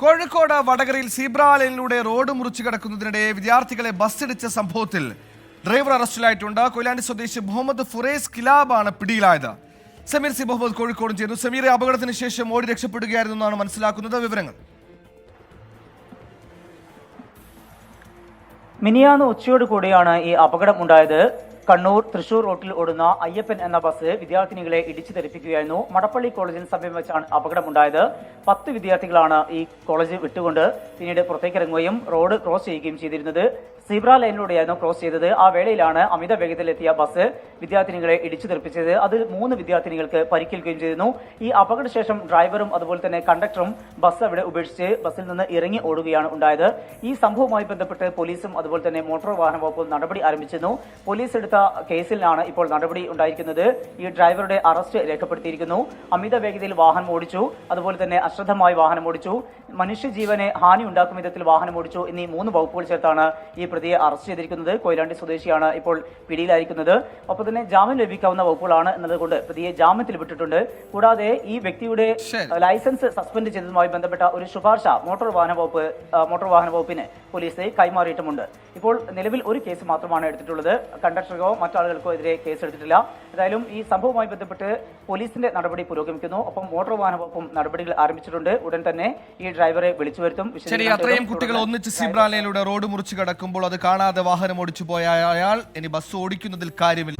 കോഴിക്കോട് വടകരയിൽ സീബ്ര ലൈനിലൂടെ റോഡ് മുറിച്ചു കിടക്കുന്നതിനിടെ വിദ്യാർത്ഥികളെ ബസ്സിടിച്ച സംഭവത്തിൽ ഡ്രൈവർ അറസ്റ്റിലായിട്ടുണ്ട്. കൊയിലാണ്ടി സ്വദേശി മുഹമ്മദ് ഫുറേസ് കിലാബാണ് പിടിയിലായത്. സമീർ സി മുഹമ്മദ് കോഴിക്കോടും ചേരുന്നു സമീറെ അപകടത്തിന് ശേഷം ഓടി രക്ഷപ്പെടുകയായിരുന്നു എന്നാണ് മനസ്സിലാക്കുന്നത്. വിവരങ്ങൾ. മിനിയാന്ന് ഉച്ചയോട് കൂടിയാണ് ഈ അപകടം ഉണ്ടായത്. കണ്ണൂർ തൃശൂർ റോട്ടിൽ ഓടുന്ന അയ്യപ്പൻ എന്ന ബസ് വിദ്യാർത്ഥിനികളെ ഇടിച്ചു തെറിപ്പിക്കുകയായിരുന്നു. മടപ്പള്ളി കോളേജിന് സമീപം വെച്ചാണ് അപകടമുണ്ടായത്. പത്ത് വിദ്യാർത്ഥികളാണ് ഈ കോളേജ് വിട്ടുകൊണ്ട് പിന്നീട് പുറത്തേക്കിറങ്ങുകയും റോഡ് ക്രോസ് ചെയ്യുകയും ചെയ്തിരുന്നത്. സീബ്ര ലൈനിലൂടെയായിരുന്നു ക്രോസ് ചെയ്തത്. ആ വേളയിലാണ് അമിത വേഗത്തിലെത്തിയ ബസ് വിദ്യാർത്ഥിനികളെ ഇടിച്ചു തെറിപ്പിച്ചത്. അതിൽ മൂന്ന് വിദ്യാർത്ഥിനികൾക്ക് പരിക്കേൽക്കുകയും ചെയ്തിരുന്നു. ഈ അപകടശേഷം ഡ്രൈവറും അതുപോലെ തന്നെ കണ്ടക്ടറും ബസ് അവിടെ ഉപേക്ഷിച്ച് ബസ്സിൽ നിന്ന് ഇറങ്ങി ഓടുകയാണ് ഉണ്ടായത്. ഈ സംഭവവുമായി ബന്ധപ്പെട്ട് പോലീസും അതുപോലെ തന്നെ മോട്ടോർ വാഹന വകുപ്പും നടപടി ആരംഭിച്ചിരുന്നു. പോലീസ് എടുത്ത കേസിലാണ് ഇപ്പോൾ നടപടി ഉണ്ടായിരിക്കുന്നത്. ഈ ഡ്രൈവറുടെ അറസ്റ്റ് രേഖപ്പെടുത്തിയിരിക്കുന്നു. അമിത വേഗതയിൽ വാഹനം ഓടിച്ചു. അതുപോലെ തന്നെ അശ്രദ്ധമായി വാഹനം ഓടിച്ചു. മനുഷ്യജീവനെ ഹാനി ഉണ്ടാക്കും വിധത്തിൽ വാഹനം ഓടിച്ചു എന്നീ മൂന്ന് വകുപ്പുകൾ ചേർത്താണ് ഈ പ്രതിയെ അറസ്റ്റ് ചെയ്തിരിക്കുന്നത്. കൊയിലാണ്ടി സ്വദേശിയാണ് ഇപ്പോൾ പിടിയിലായിരിക്കുന്നത്. ഒപ്പം തന്നെ ജാമ്യം ലഭിക്കാവുന്ന വകുപ്പുകളാണ് എന്നതുകൊണ്ട് പ്രതിയെ ജാമ്യത്തിൽ വിട്ടിട്ടുണ്ട്. കൂടാതെ ഈ വ്യക്തിയുടെ ലൈസൻസ് സസ്പെൻഡ് ചെയ്തതുമായി ബന്ധപ്പെട്ട ഒരു ശുപാർശ മോട്ടോർ വാഹന വകുപ്പ് മോട്ടോർ വാഹന വകുപ്പിന് പോലീസ് കൈമാറിയിട്ടുമുണ്ട്. ഇപ്പോൾ നിലവിൽ ഒരു കേസ് മാത്രമാണ് എടുത്തിട്ടുള്ളത്. കണ്ടക്ടർക്കോ മറ്റാളുകൾക്കോ എതിരെ കേസെടുത്തിട്ടില്ല. ഏതായാലും ഈ സംഭവവുമായി ബന്ധപ്പെട്ട് പോലീസിന്റെ നടപടി പുരോഗമിക്കുന്നു. ഒപ്പം മോട്ടോർ വാഹന വകുപ്പും നടപടികൾ ആരംഭിച്ചിട്ടുണ്ട്. ഉടൻ തന്നെ ഈ ഡ്രൈവറെ വിളിച്ചു വരുത്തും. അത്രയും കുട്ടികൾ ഒന്നിച്ച് സിബ്രാലയിലൂടെ റോഡ് മുറിച്ച് കടക്കുമ്പോൾ അത് കാണാതെ വാഹനം ഓടിച്ചു പോയ അയാൾ. ഇനി ബസ് ഓടിക്കുന്നതിൽ കാര്യമില്ല.